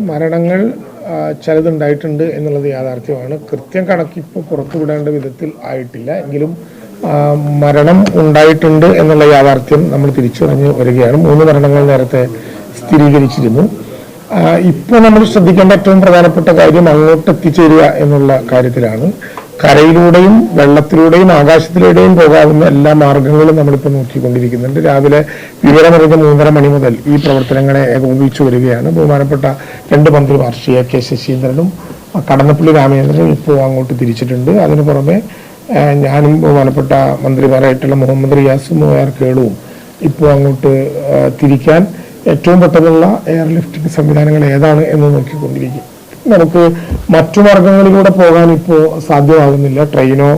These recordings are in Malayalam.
മരണങ്ങൾ ചിലതുണ്ടായിട്ടുണ്ട് എന്നുള്ളത് യാഥാർത്ഥ്യമാണ്. കൃത്യം കണക്കിപ്പോൾ പുറത്തുവിടേണ്ട വിധത്തിൽ ആയിട്ടില്ല. എങ്കിലും മരണം ഉണ്ടായിട്ടുണ്ട് എന്നുള്ള യാഥാർത്ഥ്യം നമ്മൾ തിരിച്ചറിഞ്ഞ് വരികയാണ്. മൂന്ന് മരണങ്ങൾ നേരത്തെ സ്ഥിരീകരിച്ചിരുന്നു. ഇപ്പോൾ നമ്മൾ ശ്രദ്ധിക്കേണ്ട ഏറ്റവും പ്രധാനപ്പെട്ട കാര്യം അങ്ങോട്ട് എത്തിച്ചേരുക എന്നുള്ള കാര്യത്തിലാണ്. കരയിലൂടെയും വെള്ളത്തിലൂടെയും ആകാശത്തിലൂടെയും പോകാവുന്ന എല്ലാ മാർഗങ്ങളും നമ്മളിപ്പോൾ നോക്കിക്കൊണ്ടിരിക്കുന്നുണ്ട്. രാവിലെ വിവരമറിഞ്ഞ മൂന്നര മണി മുതൽ ഈ പ്രവർത്തനങ്ങളെ ഏകോപിപ്പിച്ചു വരികയാണ്. ബഹുമാനപ്പെട്ട രണ്ട് മന്ത്രിമാർ ശ്രീ കെ ശശീന്ദ്രനും കടന്നപ്പള്ളി രാമചന്ദ്രനും ഇപ്പോൾ അങ്ങോട്ട് തിരിച്ചിട്ടുണ്ട്. അതിനു പുറമെ ഞാനും ബഹുമാനപ്പെട്ട മന്ത്രിമാരായിട്ടുള്ള മുഹമ്മദ് റിയാസും ആർ കേളുവും ഇപ്പോൾ അങ്ങോട്ട് തിരിക്കാൻ ഏറ്റവും പെട്ടെന്നുള്ള എയർ ലിഫ്റ്റിംഗ് സംവിധാനങ്ങൾ ഏതാണ് എന്ന് നോക്കിക്കൊണ്ടിരിക്കും. നമുക്ക് മറ്റു മാർഗങ്ങളിലൂടെ പോകാൻ ഇപ്പോൾ സാധ്യമാകുന്നില്ല. ട്രെയിനോ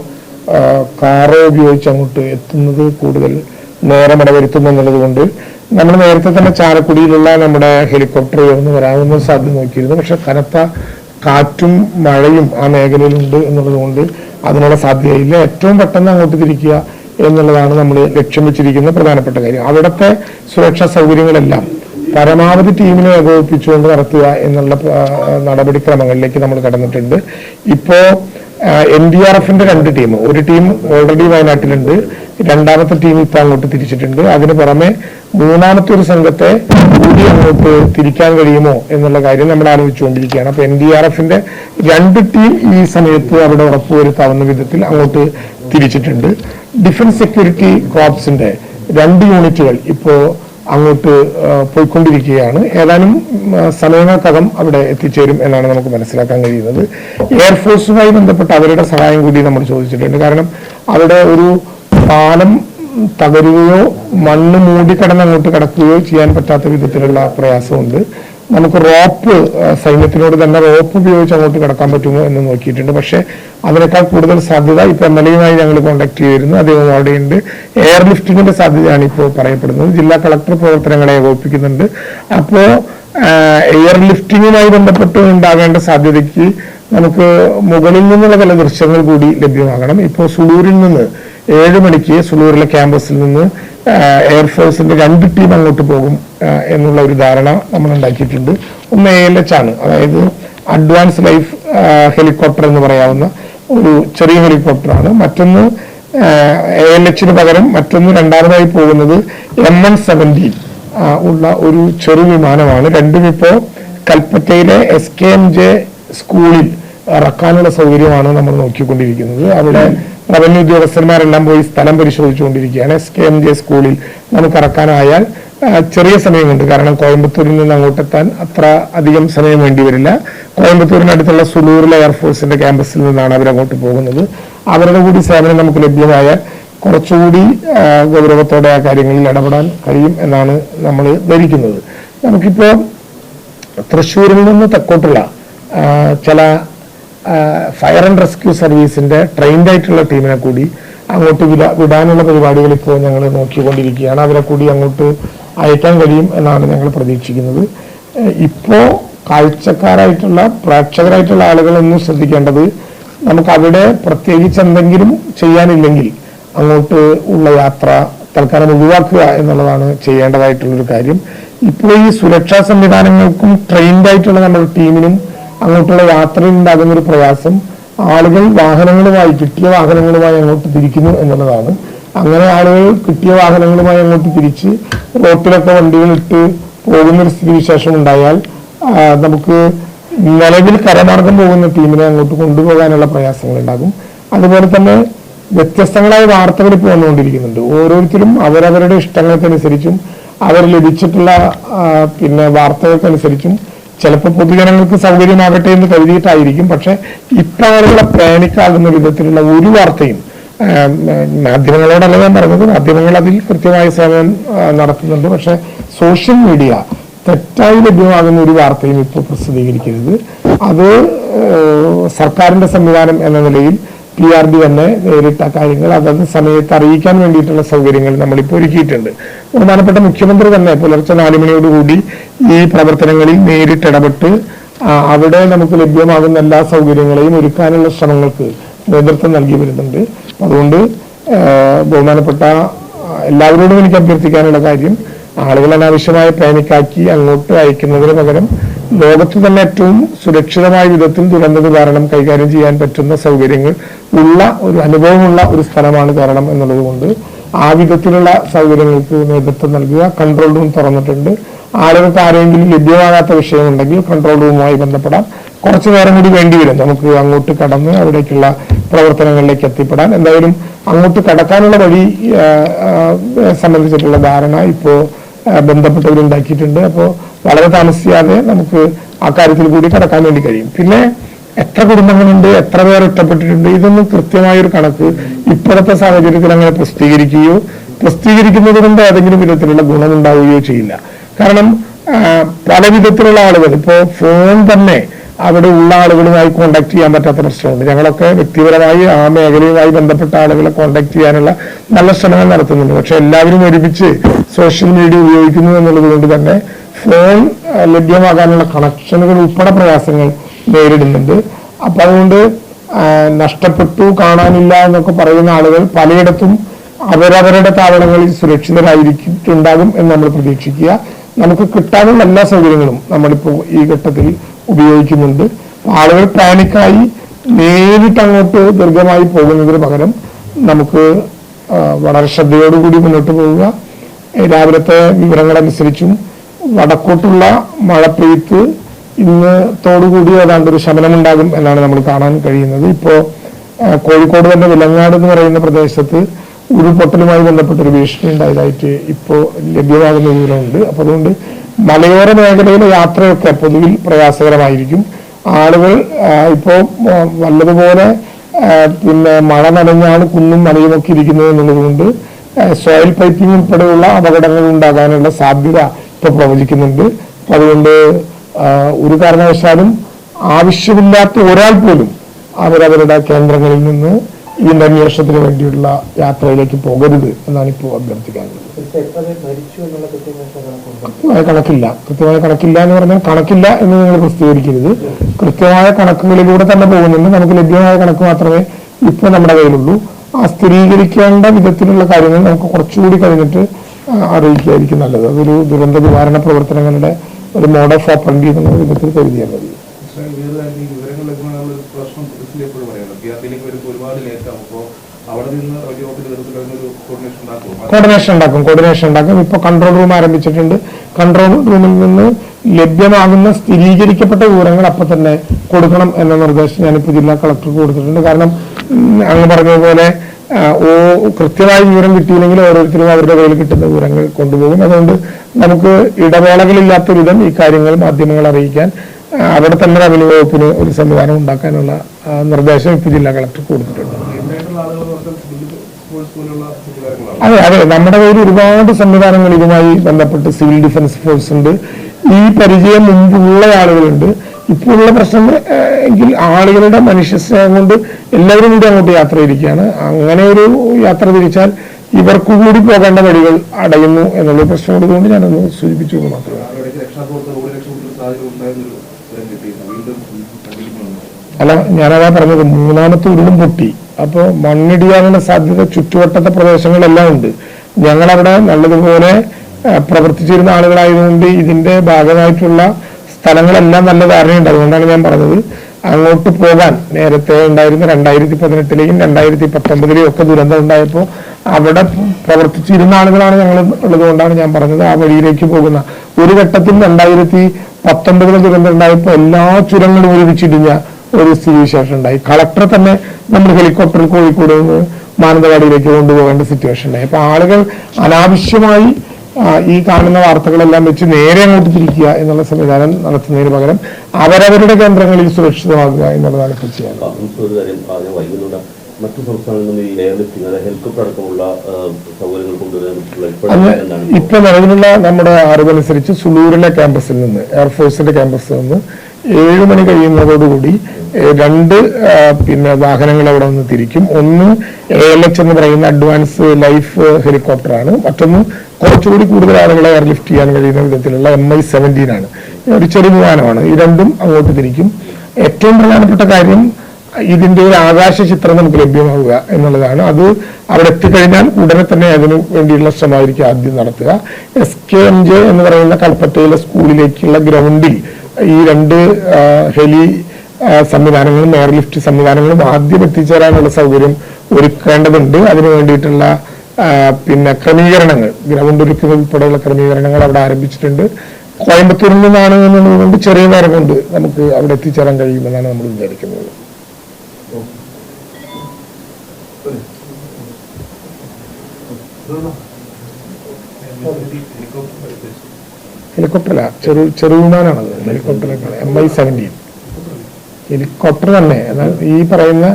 കാറോ ഉപയോഗിച്ച് അങ്ങോട്ട് എത്തുന്നത് കൂടുതൽ നേരം ഇടവരുത്തുന്നു എന്നുള്ളത് കൊണ്ട് നമ്മൾ നേരത്തെ തന്നെ ചാലക്കുടിയിലുള്ള നമ്മുടെ ഹെലികോപ്റ്റർ ഉയർന്നു വരാമെന്ന് സാധ്യത നോക്കിയിരുന്നു പക്ഷെ കനത്ത കാറ്റും മഴയും ആ മേഖലയിലുണ്ട് എന്നുള്ളത് കൊണ്ട് അതിനുള്ള സാധ്യതയില്ല. ഏറ്റവും പെട്ടെന്ന് അങ്ങോട്ട് തിരിക്കുക എന്നുള്ളതാണ് നമ്മൾ ലക്ഷ്യം വെച്ചിരിക്കുന്ന പ്രധാനപ്പെട്ട കാര്യം. അവിടുത്തെ സുരക്ഷാ സൗകര്യങ്ങളെല്ലാം പരമാവധി ടീമിനെ ഏകോപിപ്പിച്ചുകൊണ്ട് നടത്തുക എന്നുള്ള നടപടിക്രമങ്ങളിലേക്ക് നമ്മൾ കടന്നിട്ടുണ്ട്. ഇപ്പോ എൻ ഡി ആർ എഫിന്റെ രണ്ട് ടീം ഒരു ടീം ഓൾറെഡി വയനാട്ടിലുണ്ട് രണ്ടാമത്തെ ടീം ഇപ്പൊ അങ്ങോട്ട് തിരിച്ചിട്ടുണ്ട്. അതിന് പുറമെ മൂന്നാമത്തെ ഒരു സംഘത്തെ കൂടി അങ്ങോട്ട് തിരിക്കാൻ കഴിയുമോ എന്നുള്ള കാര്യം നമ്മൾ ആലോചിച്ചുകൊണ്ടിരിക്കുകയാണ്. അപ്പൊ എൻ ഡി ആർ എഫിന്റെ രണ്ട് ടീം ഈ സമയത്ത് അവിടെ ഉറപ്പുവരുത്താവുന്ന വിധത്തിൽ അങ്ങോട്ട് തിരിച്ചിട്ടുണ്ട്. ഡിഫൻസ് സെക്യൂരിറ്റി കോർപ്സിന്റെ രണ്ട് യൂണിറ്റുകൾ ഇപ്പോ അങ്ങോട്ട് പോയിക്കൊണ്ടിരിക്കുകയാണ്. ഏതാനും സമയങ്ങൾക്കകം അവിടെ എത്തിച്ചേരും എന്നാണ് നമുക്ക് മനസ്സിലാക്കാൻ കഴിയുന്നത്. എയർഫോഴ്സുമായി ബന്ധപ്പെട്ട് അവരുടെ സഹായം കൂടി നമ്മൾ ചോദിച്ചിട്ടുണ്ട്. കാരണം അവിടെ ഒരു പാലം തകരുകയോ മണ്ണ് മൂടിക്കടന്ന് അങ്ങോട്ട് കടക്കുകയോ ചെയ്യാൻ പറ്റാത്ത വിധത്തിലുള്ള പ്രയാസമുണ്ട്. നമുക്ക് റോപ്പ് സൈന്യത്തിനോട് തന്നെ റോപ്പ് ഉപയോഗിച്ച് അങ്ങോട്ട് കിടക്കാൻ പറ്റുമോ എന്ന് നോക്കിയിട്ടുണ്ട്. പക്ഷേ അതിനേക്കാൾ കൂടുതൽ സാധ്യത ഇപ്പൊ എം എൽ എയുമായി ഞങ്ങൾ കോൺടാക്ട് ചെയ്തിരുന്നു. അദ്ദേഹം അവിടെയുണ്ട് എയർ ലിഫ്റ്റിങ്ങിന്റെ സാധ്യതയാണ് ഇപ്പോൾ പറയപ്പെടുന്നത്. ജില്ലാ കളക്ടർ പ്രവർത്തനങ്ങളെ ഏകോപിപ്പിക്കുന്നുണ്ട്. അപ്പോൾ എയർ ലിഫ്റ്റിങ്ങുമായി ബന്ധപ്പെട്ട് ഉണ്ടാകേണ്ട സാധ്യതയ്ക്ക് നമുക്ക് മുകളിൽ നിന്നുള്ള പല ദൃശ്യങ്ങൾ കൂടി ലഭ്യമാകണം. ഇപ്പോൾ സുളൂരിൽ നിന്ന് ഏഴ് മണിക്ക് സുളൂരിലെ ക്യാമ്പസിൽ നിന്ന് എയർഫോഴ്സിന്റെ രണ്ട് ടീം അങ്ങോട്ട് പോകും എന്നുള്ള ഒരു ധാരണ നമ്മൾ ഉണ്ടാക്കിയിട്ടുണ്ട്. ഒന്ന് എ എൽ എച്ച് ആണ്. അതായത് അഡ്വാൻസ് ലൈഫ് ഹെലികോപ്റ്റർ എന്ന് പറയാവുന്ന ഒരു ചെറിയ ഹെലികോപ്റ്ററാണ് മറ്റൊന്ന് എ എൽ എച്ചിന് പകരം മറ്റൊന്ന് രണ്ടാമതായി പോകുന്നത് എം എൻ സെവന്റീൻ ഉള്ള ഒരു ചെറു വിമാനമാണ്. രണ്ടും ഇപ്പോ കൽപ്പറ്റയിലെ എസ് കെ എം ജെ സ്കൂളിൽ ഇറക്കാനുള്ള സൗകര്യമാണ് നമ്മൾ നോക്കിക്കൊണ്ടിരിക്കുന്നത്. അവിടെ റവന്യൂ ഉദ്യോഗസ്ഥന്മാരെല്ലാം പോയി സ്ഥലം പരിശോധിച്ചുകൊണ്ടിരിക്കുകയാണ്. എസ് കെ എം ജെ സ്കൂളിൽ നമുക്ക് ഇറക്കാനായാൽ ചെറിയ സമയമുണ്ട്. കാരണം കോയമ്പത്തൂരിൽ നിന്ന് അങ്ങോട്ടെത്താൻ അത്ര അധികം സമയം വേണ്ടി വരില്ല. കോയമ്പത്തൂരിനടുത്തുള്ള സുലൂറിലെ എയർഫോഴ്സിന്റെ ക്യാമ്പസിൽ നിന്നാണ് അവരങ്ങോട്ട് പോകുന്നത്. അവരുടെ കൂടി സേവനം നമുക്ക് ലഭ്യമായാൽ കുറച്ചുകൂടി ഗൗരവത്തോടെ ആ കാര്യങ്ങളിൽ ഇടപെടാൻ കഴിയും എന്നാണ് നമ്മൾ ധരിക്കുന്നത്. നമുക്കിപ്പോ തൃശ്ശൂരിൽ നിന്ന് തെക്കോട്ടുള്ള ചില ഫയർ ആൻഡ് റെസ്ക്യൂ സർവീസിന്റെ ട്രെയിൻഡ് ആയിട്ടുള്ള ടീമിനെ കൂടി അങ്ങോട്ട് വിടാ- വിടാനുള്ള പരിപാടികൾ ഇപ്പോൾ ഞങ്ങൾ നോക്കിക്കൊണ്ടിരിക്കുകയാണ്. അവരെ കൂടി അങ്ങോട്ട് അയക്കാൻ കഴിയും എന്നാണ് ഞങ്ങൾ പ്രതീക്ഷിക്കുന്നത്. ഇപ്പോൾ ഇപ്പോ കാഴ്ചക്കാരായിട്ടുള്ള പ്രേക്ഷകരായിട്ടുള്ള ആളുകളൊന്നും ശ്രദ്ധിക്കേണ്ടത് നമുക്ക് അവിടെ പ്രത്യേകിച്ച് എന്തെങ്കിലും ചെയ്യാനില്ലെങ്കിൽ അങ്ങോട്ട് ഉള്ള യാത്ര തൽക്കാലം ഒഴിവാക്കുക എന്നുള്ളതാണ് ചെയ്യേണ്ടതായിട്ടുള്ളൊരു കാര്യം. ഇപ്പോൾ ഈ സുരക്ഷാ സംവിധാനങ്ങൾക്കും ട്രെയിൻഡ് ആയിട്ടുള്ള നമ്മുടെ ടീമിനും അങ്ങോട്ടുള്ള യാത്രയിൽ ഉണ്ടാകുന്ന ഒരു പ്രയാസം. ആളുകൾ വാഹനങ്ങളുമായി കിട്ടിയ വാഹനങ്ങളുമായി അങ്ങോട്ട് തിരിക്കുന്നു എന്നുള്ളതാണ്. അങ്ങനെ ആളുകൾ കിട്ടിയ വാഹനങ്ങളുമായി അങ്ങോട്ട് തിരിച്ച് റോട്ടിലൊക്കെ വണ്ടികളിട്ട് പോകുന്ന ഒരു സ്ഥിതിവിശേഷം ഉണ്ടായാൽ നമുക്ക് നിലവിൽ കരമാർഗം പോകുന്ന ടീമിനെ അങ്ങോട്ട് കൊണ്ടുപോകാനുള്ള പ്രയാസങ്ങൾ ഉണ്ടാകും അതുപോലെ തന്നെ വ്യത്യസ്തങ്ങളായ വാർത്തകൾ ഇപ്പോൾ വന്നുകൊണ്ടിരിക്കുന്നുണ്ട്. ഓരോരുത്തരും അവരവരുടെ ഇഷ്ടങ്ങൾക്കനുസരിച്ചും അവർ ലഭിച്ചിട്ടുള്ള പിന്നെ വാർത്തകൾക്കനുസരിച്ചും ചിലപ്പോൾ പൊതുജനങ്ങൾക്ക് സൗകര്യമാകട്ടെ എന്ന് കരുതിയിട്ടായിരിക്കും പക്ഷെ ഇപ്പൊ ആളുകളെ പാനിക്കാകുന്ന വിധത്തിലുള്ള ഒരു വാർത്തയും മാധ്യമങ്ങളോടല്ല ഞാൻ പറഞ്ഞത്. മാധ്യമങ്ങൾ അതിൽ കൃത്യമായ സേവനം നടത്തുന്നുണ്ട്. പക്ഷെ സോഷ്യൽ മീഡിയ തെറ്റായി ലഭ്യമാകുന്ന ഒരു വാർത്തയും ഇപ്പോൾ പ്രസിദ്ധീകരിക്കരുത്. അത് സർക്കാരിന്റെ സംവിധാനം എന്ന നിലയിൽ പി ആർ ഡി തന്നെ നേരിട്ട കാര്യങ്ങൾ അതത് സമയത്ത് അറിയിക്കാൻ വേണ്ടിയിട്ടുള്ള സൗകര്യങ്ങൾ നമ്മളിപ്പോൾ ഒരുക്കിയിട്ടുണ്ട്. ബഹുമാനപ്പെട്ട മുഖ്യമന്ത്രി തന്നെ പുലർച്ചെ നാല് മണിയോടുകൂടി ഈ പ്രവർത്തനങ്ങളിൽ നേരിട്ട് ഇടപെട്ട് അവിടെ നമുക്ക് ലഭ്യമാകുന്ന എല്ലാ സൗകര്യങ്ങളെയും ഒരുക്കാനുള്ള ശ്രമങ്ങൾക്ക് നേതൃത്വം നൽകി വരുന്നുണ്ട്. അതുകൊണ്ട് ബഹുമാനപ്പെട്ട എല്ലാവരോടും എനിക്ക് അഭ്യർത്ഥിക്കാനുള്ള കാര്യം ആളുകൾ അനാവശ്യമായ പാനിക്കാക്കി അങ്ങോട്ട് അയക്കുന്നതിന് പകരം ലോകത്ത് തന്നെ ഏറ്റവും സുരക്ഷിതമായ വിധത്തിൽ ദുരന്ത നിവാരണം കൈകാര്യം ചെയ്യാൻ പറ്റുന്ന സൗകര്യങ്ങൾ ഉള്ള ഒരു അനുഭവമുള്ള ഒരു സ്ഥലമാണ് കേരളം എന്നുള്ളത് കൊണ്ട് ആ വിധത്തിലുള്ള സൗകര്യങ്ങൾക്ക് നേതൃത്വം നൽകുക. കൺട്രോൾ റൂം തുറന്നിട്ടുണ്ട്. ആളുകൾക്ക് ആരെങ്കിലും ലഭ്യമാകാത്ത വിഷയമുണ്ടെങ്കിൽ കൺട്രോൾ റൂമുമായി ബന്ധപ്പെടാം. കുറച്ചു നേരം കൂടി വേണ്ടി വരും. നമുക്ക് അങ്ങോട്ട് കടന്ന് അവിടേക്കുള്ള പ്രവർത്തനങ്ങളിലേക്ക് എത്തിപ്പെടാൻ. എന്തായാലും അങ്ങോട്ട് കടക്കാനുള്ള വഴി സംബന്ധിച്ചിട്ടുള്ള ധാരണ ഇപ്പോൾ ബന്ധപ്പെട്ടവരുണ്ടാക്കിയിട്ടുണ്ട്. അപ്പോൾ വളരെ താമസിയാതെ നമുക്ക് ആ കാര്യത്തിൽ കൂടി കടക്കാൻ വേണ്ടി കഴിയും. പിന്നെ എത്ര കുടുംബങ്ങളുണ്ട് എത്ര പേർ ഒറ്റപ്പെട്ടിട്ടുണ്ട് ഇതൊന്നും കൃത്യമായൊരു കണക്ക് ഇപ്പോഴത്തെ സാഹചര്യത്തിൽ അങ്ങനെ പ്രസിദ്ധീകരിക്കുകയോ പ്രസിദ്ധീകരിക്കുന്നത് കൊണ്ട് ഏതെങ്കിലും വിധത്തിലുള്ള ഗുണമുണ്ടാവുകയോ ചെയ്യില്ല. കാരണം പല വിധത്തിലുള്ള ആളുകൾ ഇപ്പോൾ ഫോൺ തന്നെ അവിടെ ഉള്ള ആളുകളുമായി കോണ്ടാക്ട് ചെയ്യാൻ പറ്റാത്ത പ്രശ്നമുണ്ട്. ഞങ്ങളൊക്കെ വ്യക്തിപരമായി ആ മേഖലയുമായി ബന്ധപ്പെട്ട ആളുകളെ കോണ്ടാക്ട് ചെയ്യാനുള്ള നല്ല ശ്രമങ്ങൾ നടത്തുന്നുണ്ട്. പക്ഷെ എല്ലാവരും ഒരുമിച്ച് സോഷ്യൽ മീഡിയ ഉപയോഗിക്കുന്നു എന്നുള്ളത് കൊണ്ട് തന്നെ ഫോൺ ലഭ്യമാകാനുള്ള കണക്ഷനുകൾ ഉൾപ്പെടെ പ്രയാസങ്ങൾ നേരിടുന്നുണ്ട്. അപ്പൊ അതുകൊണ്ട് നഷ്ടപ്പെട്ടു കാണാനില്ല എന്നൊക്കെ പറയുന്ന ആളുകൾ പലയിടത്തും അവരവരുടെ താവളങ്ങളിൽ സുരക്ഷിതരായിരിക്കുന്നുണ്ടാകും എന്ന് നമ്മൾ പ്രതീക്ഷിക്കുക. നമുക്ക് കിട്ടാനുള്ള എല്ലാ സൗകര്യങ്ങളും നമ്മളിപ്പോൾ ഈ ഘട്ടത്തിൽ ഉപയോഗിക്കുന്നുണ്ട്. ആളുകൾ പാനിക്കായി നേരിട്ട് അങ്ങോട്ട് ദീർഘമായി പോകുന്നതിന് പകരം നമുക്ക് വളരെ ശ്രദ്ധയോടുകൂടി മുന്നോട്ട് പോവുക. രാവിലത്തെ വിവരങ്ങളനുസരിച്ചും വടക്കോട്ടുള്ള മഴ പെയ്ത്ത് ഇന്ന് തോടുകൂടി ഏതാണ്ട് ഒരു ശമനമുണ്ടാകും എന്നാണ് നമ്മൾ കാണാൻ കഴിയുന്നത്. ഇപ്പോ കോഴിക്കോട് തന്നെ വിലങ്ങാട് എന്ന് പറയുന്ന പ്രദേശത്ത് ഉരുൾപൊട്ടലുമായി ബന്ധപ്പെട്ടൊരു ഭീഷണി ഉണ്ടായതായിട്ട് ഇപ്പോൾ ലഭ്യമാകുന്ന വിവരമുണ്ട്. അപ്പൊ അതുകൊണ്ട് മലയോര മേഖലയിലെ യാത്രയൊക്കെ പൊതുവിൽ പ്രയാസകരമായിരിക്കും. ആളുകൾ ഇപ്പോൾ വല്ലതുപോലെ പിന്നെ മഴ നനഞ്ഞാണ് കുന്നും മലയുമൊക്കെ ഇരിക്കുന്നത് എന്നുള്ളതുകൊണ്ട് സോയിൽ പൈപ്പിംഗ് ഉൾപ്പെടെയുള്ള അപകടങ്ങൾ ഉണ്ടാകാനുള്ള സാധ്യത ഇപ്പോൾ പ്രവചിക്കുന്നുണ്ട്. അതുകൊണ്ട് ഒരു കാരണവശാലും ആവശ്യമില്ലാത്ത ഒരാൾ പോലും അവരവരുടെ കേന്ദ്രങ്ങളിൽ നിന്ന് ഇതിന്റെ അന്വേഷണത്തിന് വേണ്ടിയുള്ള യാത്രയിലേക്ക് പോകരുത് എന്നാണ് ഇപ്പോൾ അഭ്യർത്ഥിക്കാനുള്ളത്. കൃത്യമായ കണക്കില്ല. കൃത്യമായ കണക്കില്ല എന്ന് പറഞ്ഞാൽ കണക്കില്ല എന്ന് നിങ്ങൾ പ്രസിദ്ധീകരിക്കരുത്. കൃത്യമായ കണക്കുകളിലൂടെ തന്നെ പോകുന്നുണ്ട്. നമുക്ക് ലഭ്യമായ കണക്ക് മാത്രമേ ഇപ്പോൾ നമ്മുടെ കയ്യിലുള്ളൂ. ആ സ്ഥിരീകരിക്കേണ്ട വിധത്തിലുള്ള കാര്യങ്ങൾ നമുക്ക് കുറച്ചുകൂടി കഴിഞ്ഞിട്ട് അറിയിക്കുകയായിരിക്കും നല്ലത്. അതൊരു ദുരന്ത നിവാരണ പ്രവർത്തനങ്ങളുടെ ഒരു മോഡ് ഓഫ് ഓപ്പറേണ്ടി എന്നുള്ള വിധത്തിൽ കരുതിയാൽ മതി പക്ഷേ വേറെ കാര്യം ഈ വിവരങ്ങൾ ലഭ്യമാകാനുള്ള ഒരു പ്രശ്നം പോലീസിൽ എപ്പോഴും പറയാമല്ലോ പി ആർ ഡിയിലേക്ക് വരുമ്പോൾ ഒരുപാട് ലേറ്റ് ആവും അപ്പോൾ അവിടെ നിന്ന് വലിയ ഓഫീസ് തരത്തിൽ അതിനൊരു കോർഡിനേഷൻ ഉണ്ടാക്കും കോർഡിനേഷൻ ഉണ്ടാക്കും. ഇപ്പോൾ കൺട്രോൾ റൂം ആരംഭിച്ചിട്ടുണ്ട്. കൺട്രോൾ റൂമിൽ നിന്ന് ലഭ്യമാകുന്ന സ്ഥിരീകരിക്കപ്പെട്ട വിവരങ്ങൾ അപ്പൊ തന്നെ കൊടുക്കണം എന്ന നിർദ്ദേശം ഞാനിപ്പോൾ ജില്ലാ കളക്ടർക്ക് കൊടുത്തിട്ടുണ്ട്. കാരണം അങ്ങ് പറഞ്ഞതുപോലെ ഓ കൃത്യമായ വിവരം കിട്ടിയില്ലെങ്കിൽ ഓരോരുത്തരും അവരുടെ കയ്യിൽ കിട്ടുന്ന വിവരങ്ങൾ കൊണ്ടുപോകും. അതുകൊണ്ട് നമുക്ക് ഇടവേളകളില്ലാത്ത വിധം ഈ കാര്യങ്ങൾ മാധ്യമങ്ങൾ അറിയിക്കാൻ അവിടെ തന്നെ റവന്യൂ വകുപ്പിന് ഒരു സംവിധാനം ഉണ്ടാക്കാനുള്ള നിർദ്ദേശം ഇപ്പോൾ ജില്ലാ കളക്ടർക്ക് കൊടുത്തിട്ടുണ്ട്. അതെ അതെ. നമ്മുടെ കയ്യിൽ ഒരുപാട് സംവിധാനങ്ങൾ ഇതുമായി ബന്ധപ്പെട്ട് സിവിൽ ഡിഫൻസ് ഫോഴ്സ് ഉണ്ട്. ഈ പരിചയം മുമ്പുള്ള ആളുകളുണ്ട്. ഇപ്പോഴുള്ള പ്രശ്നം എങ്കിൽ ആളുകളുടെ മനുഷ്യ സ്നേഹം കൊണ്ട് എല്ലാവരും കൂടി അങ്ങോട്ട് യാത്ര ഇരിക്കുകയാണ് അങ്ങനെ ഒരു യാത്ര തിരിച്ചാൽ ഇവർക്കു കൂടി പോകേണ്ട വഴികൾ അടയുന്നു എന്നുള്ള പ്രശ്നം ഉള്ളതുകൊണ്ട് ഞാനൊന്ന് സൂചിപ്പിച്ചു മാത്രമേ അല്ല ഞാനതാ പറഞ്ഞത് മൂന്നാമത്തെ ഉരുളും പൊട്ടി. അപ്പോൾ മണ്ണിടിയാനുള്ള സാധ്യത ചുറ്റുവട്ടത്തെ പ്രദേശങ്ങളെല്ലാം ഉണ്ട്. ഞങ്ങളവിടെ നല്ലതുപോലെ പ്രവർത്തിച്ചിരുന്ന ആളുകളായതുകൊണ്ട് ഇതിന്റെ ഭാഗമായിട്ടുള്ള സ്ഥലങ്ങളെല്ലാം നല്ല ധാരണയുണ്ട്. അതുകൊണ്ടാണ് ഞാൻ പറഞ്ഞത്. അങ്ങോട്ട് പോകാൻ നേരത്തെ ഉണ്ടായിരുന്ന രണ്ടായിരത്തി പതിനെട്ടിലെയും രണ്ടായിരത്തി പത്തൊമ്പതിലെയും ഒക്കെ ദുരന്തം ഉണ്ടായപ്പോൾ അവിടെ പ്രവർത്തിച്ചിരുന്ന ആളുകളാണ് ഞങ്ങൾ ഉള്ളതുകൊണ്ടാണ് ഞാൻ പറഞ്ഞത്. ആ വഴിയിലേക്ക് പോകുന്ന ഒരു ഘട്ടത്തിൽ രണ്ടായിരത്തി പത്തൊമ്പതിലെ ദുരന്തം ഉണ്ടായപ്പോൾ എല്ലാ ചുരങ്ങളും ഒരുമിച്ചിടിഞ്ഞ ഒരു സ്ഥിതിവിശേഷം ഉണ്ടായി. കളക്ടർ തന്നെ നമ്മൾ ഹെലികോപ്റ്ററിൽ കോഴിക്കോട് നിന്ന് മാനന്തവാടിയിലേക്ക് കൊണ്ടുപോകേണ്ട സിറ്റുവേഷൻ ഉണ്ടായി. അപ്പൊ ആളുകൾ അനാവശ്യമായി ഈ കാണുന്ന വാർത്തകളെല്ലാം വെച്ച് നേരെ അങ്ങോട്ട് തിരിക്കുക എന്നുള്ള സംവിധാനം നടത്തുന്നതിന് പകരം അവരവരുടെ കേന്ദ്രങ്ങളിൽ സുരക്ഷിതമാകുക എന്നുള്ളതാണ് ഇപ്പോൾ മറ്റു സംസ്ഥാനങ്ങളിൽ അതായത് ഹെലികോപ്റ്റർ അടക്കമുള്ള സൗകര്യങ്ങൾ കൊണ്ടുവരാൻ ഇപ്പൊ നിലവിലുള്ള നമ്മുടെ അറിവനുസരിച്ച് സുളൂരിലെ ക്യാമ്പസിൽ നിന്ന് എയർഫോഴ്സിന്റെ ക്യാമ്പസിൽ നിന്ന് ഏഴ് മണി കഴിയുന്നതോടുകൂടി രണ്ട് പിന്നെ വാഹനങ്ങൾ അവിടെ നിന്ന് തിരിക്കും. ഒന്ന് എ എൽ എച്ച് എന്ന് പറയുന്ന അഡ്വാൻസ് ലൈഫ് ഹെലികോപ്റ്ററാണ് മറ്റൊന്ന് കുറച്ചുകൂടി കൂടുതൽ ആളുകളെ എയർലിഫ്റ്റ് ചെയ്യാൻ കഴിയുന്ന വിധത്തിലുള്ള എം ഐ സെവന്റീൻ ആണ്. ഒരു ചെറിയ വിമാനമാണ്. ഈ രണ്ടും അങ്ങോട്ട് തിരിക്കും. ഏറ്റവും പ്രധാനപ്പെട്ട കാര്യം ഇതിന്റെ ഒരു ആകാശ ചിത്രം നമുക്ക് ലഭ്യമാവുക എന്നുള്ളതാണ്. അത് അവിടെ എത്തിക്കഴിഞ്ഞാൽ ഉടനെ തന്നെ അതിന് വേണ്ടിയുള്ള ശ്രമമായിരിക്കും ആദ്യം നടത്തുക. എസ് കെ എം ജെ എന്ന് പറയുന്ന കൽപ്പറ്റയിലെ സ്കൂളിലേക്കുള്ള ഗ്രൗണ്ടിൽ ഈ രണ്ട് ഹെലി സംവിധാനങ്ങളും എയർലിഫ്റ്റ് സംവിധാനങ്ങളും ആദ്യം എത്തിച്ചേരാനുള്ള സൗകര്യം ഒരുക്കേണ്ടതുണ്ട്. അതിനു വേണ്ടിയിട്ടുള്ള പിന്നെ ക്രമീകരണങ്ങൾ ഗ്രൗണ്ട് ഒരുക്കുക ഉൾപ്പെടെയുള്ള ക്രമീകരണങ്ങൾ അവിടെ ആരംഭിച്ചിട്ടുണ്ട്. കോയമ്പത്തൂരിൽ നിന്നാണ് എന്നുള്ളത് കൊണ്ട് ചെറിയ നേരം കൊണ്ട് നമുക്ക് അവിടെ എത്തിച്ചേരാൻ കഴിയുമെന്നാണ് നമ്മൾ വിചാരിക്കുന്നത്. ഹെലികോപ്റ്ററല്ല ചെറു ചെറുവിമാനാണത് ഹെലികോപ്റ്ററൊക്കെ എം ഐ സെവന്റീൻ ഹെലികോപ്റ്റർ തന്നെ. എന്നാൽ ഈ പറയുന്ന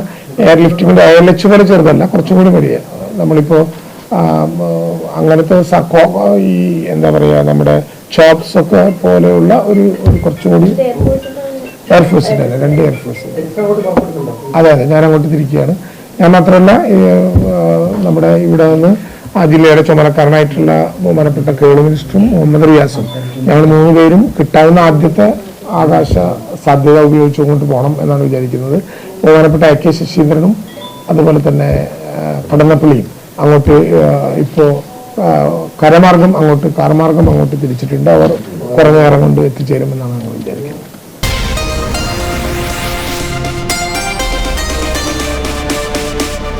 എയർലിഫ്റ്റിങ്ങിന്റെ എയർ ലിഫ്റ്റ് പോലെ ചെറുതല്ല കുറച്ചും കൂടി വലിയ. നമ്മളിപ്പോ ആ, ആ, അങ്ങനത്തെ സക്കോ ഈ എന്താ പറയാ നമ്മുടെ ഷോപ്സ് ഒക്കെ പോലെയുള്ള ഒരു ഒരു കുറച്ചും കൂടി എയർഫോഴ്സിന്റെ അല്ല? രണ്ട് പുറപ്പെടുന്നുണ്ടോ അതെ അതെ. ഞാൻ അങ്ങോട്ട് തിരിക്കുകയാണ്. ഞാൻ മാത്രമല്ല നമ്മുടെ ഇവിടെ നിന്ന് ആ ജില്ലയുടെ ചുമതലക്കാരനായിട്ടുള്ള ബഹുമാനപ്പെട്ട കേളു മിനിസ്റ്ററും മുഹമ്മദ് റിയാസും. ഞങ്ങൾ മൂന്ന് പേരും കിട്ടാവുന്ന ആദ്യത്തെ ആകാശ സാധ്യത ഉപയോഗിച്ചുകൊണ്ട് പോകണം എന്നാണ് വിചാരിക്കുന്നത്. ബഹുമാനപ്പെട്ട എ കെ ശശീന്ദ്രനും അതുപോലെ തന്നെ പടന്നപ്പള്ളിയും അങ്ങോട്ട് ഇപ്പോൾ ഇപ്പോ കരമാർഗം അങ്ങോട്ട് കാർമാർഗം അങ്ങോട്ട് തിരിച്ചിട്ടുണ്ട്. അവർ കുറഞ്ഞ കാലം കൊണ്ട് എത്തിച്ചേരുമെന്നാണ് ഞങ്ങൾ വിചാരിക്കുന്നത്.